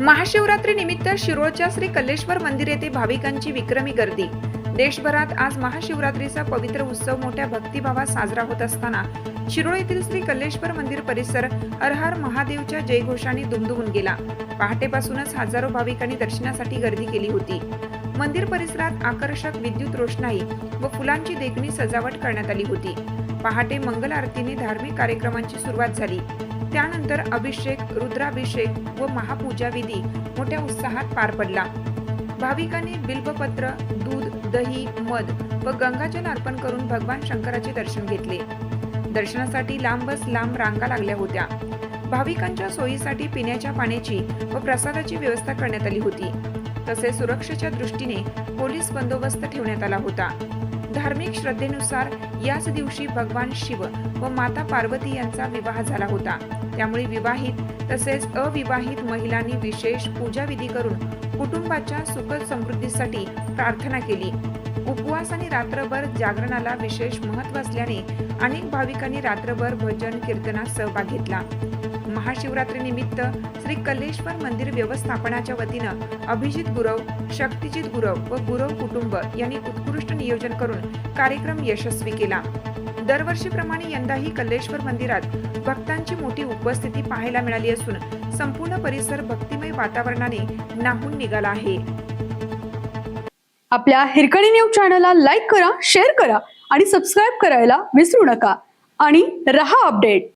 महाशिवरात्री निमित्त शिरोळच्या श्री कल्लेश्वर मंदिर येथे भाविकांची विक्रमी गर्दी. देशभरात आज महाशिवरात्रीचा पवित्र उत्सव मोठ्या भक्तिभावात साजरा होत असताना शिरोळ येथील श्री कल्लेश्वर मंदिर परिसर हर महादेवच्या जयघोषाने दुमदुमून गेला. पहाटेपासूनच हजारो भाविकांनी दर्शनासाठी गर्दी केली होती. मंदिर परिसरात आकर्षक विद्युत रोषणाई व फुलांची देखणी सजावट करण्यात आली होती. पहाटे मंगल आरतीने धार्मिक कार्यक्रमांची सुरुवात झाली. त्यानंतर अभिषेक रुद्राभिषेक व महापूजा विधी मोठ्या उत्साहात पार पडला. भाविकांनी बिल्बपत्र दूध दही मध व गंगाजल अर्पण करून भगवान शंकराचे दर्शन घेतले. दर्शनासाठी लांबच लांब रांगा लागल्या होत्या. भाविकांच्या सोयीसाठी पिण्याच्या पाण्याची व प्रसादाची व्यवस्था करण्यात आली होती. तसेच सुरक्षेच्या दृष्टीने पोलीस बंदोबस्त ठेवण्यात आला होता. धार्मिक श्रद्धेनुसार याच दिवशी भगवान शिव व माता पार्वती यांचा विवाह झाला होता. त्यामुळे विवाहित तसेच अविवाहित महिलांनी विशेष पूजा विधी करून कुटुंबाच्या सुख समृद्धीसाठी प्रार्थना केली. उपवास आणि रात्रभर जागरणाला विशेष महत्त्व असल्याने अनेक भाविकांनी रात्रभर भजन कीर्तनात सहभाग घेतला. महाशिवरात्री निमित्त श्री कल्लेश्वर मंदिर व्यवस्थापनाच्या वतीनं अभिजित गुरव शक्तिजित गुरव व गुरव कुटुंब यांनी उत्कृष्ट नियोजन करून कार्यक्रम यशस्वी केला. दरवर्षीप्रमाणे यंदाही कल्लेश्वर मंदिरात भक्तांची मोठी उपस्थिती पाहायला मिळाली असून संपूर्ण परिसर भक्तिमय वातावरणाने नाहून निघाला आहे. आपल्या हिरकणी न्यूज चॅनलला लाईक करा शेअर करा आणि सबस्क्राईब करायला विसरू नका. आणि रहा अपडेट.